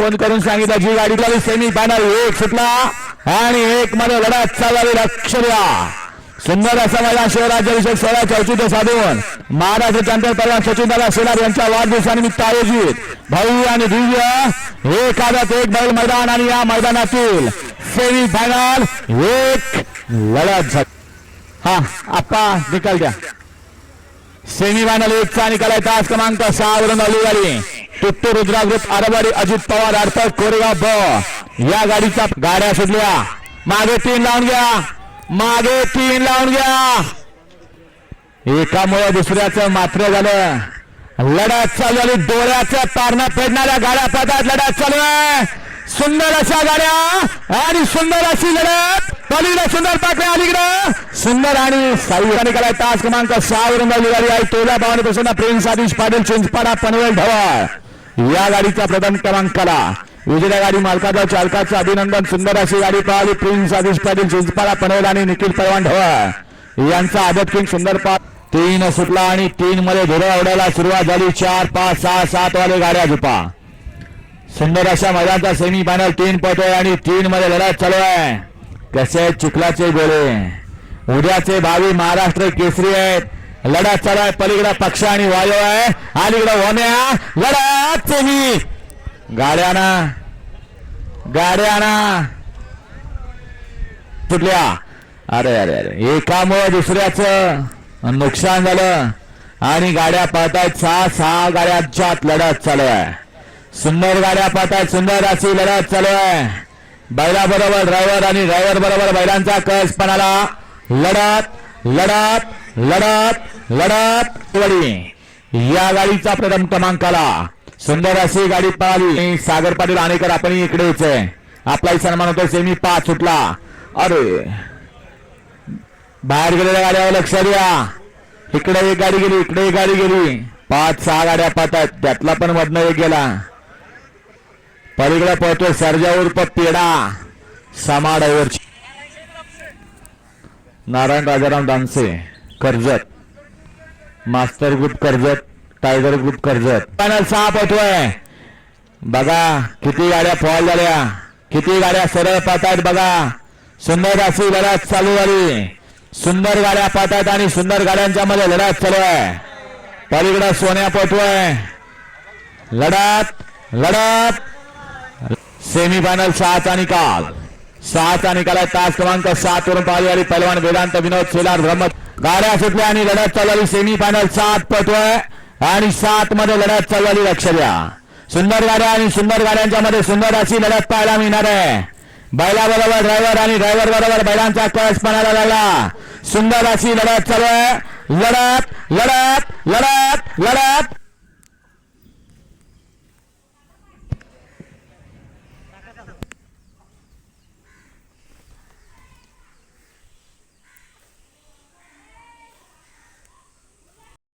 Phone करून सांगितलं जी गाडी लागली सेमी फायनल एक सुटला आणि एक मध्ये लढत चालली लक्ष द्या. सुंदर असा माझा शिवराज्याभिषेक सोहळा चौचित साधून. महाराष्ट्र चॅम्पियन परवा सचिन दादा शेलार यांच्या वाढदिवसानिमित्त आयोजित भाऊ आणि दिव्य एक आदत एक बैल मैदान आणि या मैदानातील सेमी फायनल एक लढत झाली हा आप्पा निकाल द्या. सेमी फायनल एकचा निकाल आहे तास क्रमांक सहा वरून आली गाडी तुट्टू रुद्रागृत आरवाडी अजित पवार अर्थात कोरेगाव ब. या गाडीचा गाड्या सुटल्या मागे तीन लावून घ्या. मागे तीन लावून घ्या. एकामुळे दुसऱ्याचं मात्र झालं. लढत चालू आली डोळ्याच्या तारणं फेडणाऱ्या गाड्या पदात लढत चालू आहे. सुंदर अशा गाड्या आणि सुंदर अशी लढत. पलीकडे सुंदर पाकडे अलीकडे. सुंदर आणि साई निकाला तास क्रमांक सहा वरून गाडी गाडी आहे. तोला भावानी प्रसन्न प्रेम आदिश पाटील चिंचपाडा पनवेल ढवळ. या गाडीच्या प्रथम क्रमांकाला विजया गाडी मालकाचा चालकाचं अभिनंदन सुंदर अशी गाडी पळाली प्रिन्स आदेश पाटील चिंचपाडा पनवेल आणि निखिल पवान ढवळ. यांचा आदत किंग सुंदर पा तीन सुटला आणि तीन मध्ये धुरळ उडायला सुरुवात झाली. चार पाच सहा सात वाले गाड्या झुपा. सुंदर अशा मैदानचा सेमी फायनल तीन पट आणि तीन मध्ये लढत चालू आहे. कसे आहेत गोळे? उद्याचे भावी महाराष्ट्र केसरी आहेत. लढा चालाय पलीकडे पक्ष आणि वायू आहे. अलीकडे होण्या लढत सेमी गाड्याना गाड्याना. तुटल्या अरे अरे अरे. एकामुळं दुसऱ्याचं नुकसान झालं. आणि गाड्या पाहतायत सहा सहा गाड्यांच्यात लढत चालू आहे. सुंदर गाड्या पाहतायत सुंदर अशी लढत चालू आहे. बैला बरोबर ड्रायव्हर आणि ड्रायव्हर बरोबर बैलांचा कस पणाला लढत लढत लढत लढत वडी या गाडीचा प्रथम क्रमांकाला सुंदर अशी गाडी पळाली. सागर पाटील आणेकर आपण इकडेच आहे. आपलाही सन्मान होतो सेमी पाच सुटला. अरे. बाहेर गेलेल्या गाड्यावर लक्ष द्या. इकडे एक गाडी गेली इकडे एक गाडी गेली. पाच सहा गाड्या पाहतात त्यातला पण मधनं एक गेला. पलीकडे पळतोय सर्जा उर्फ Peda समाडावरची. Narayan Rajaram Danse Karjat. Master group Karjat tiger group Karjat. Final सहा पळतोय बघा किती गाड्या फॉल झाल्या. किती गाड्या सरळ पाहतायत बघा. सुंदर अशी लढत चालू झाली. सुंदर गाड्या पाहतायत आणि सुंदर गाड्यांच्या मध्ये लढत चालू आहे. पलीकडे सोन्या पटतोय लढत लढत. सेमी फायनल सहाचा निकाल सहाचा निकाल आहे. तास क्रमांक सात वरून पाहिली आली. पहिलवान वेदांत विनोद शेलार रमत गाड्या सुटल्या आणि लढत चालवली सेमीफायनल सेमी फायनल सात पटतोय आणि सात मध्ये लढत चालवली लक्ष द्या. सुंदर गाड्या आणि सुंदर गाड्यांच्या मध्ये सुंदर अशी लढत पाहायला मिळणार आहे. बैला बरोबर ड्रायव्हर आणि ड्रायव्हर बरोबर बैलांचा कळस पणाला लागला. सुंदर अशी लढत चालू आहे. लढत लढत लढत लढत.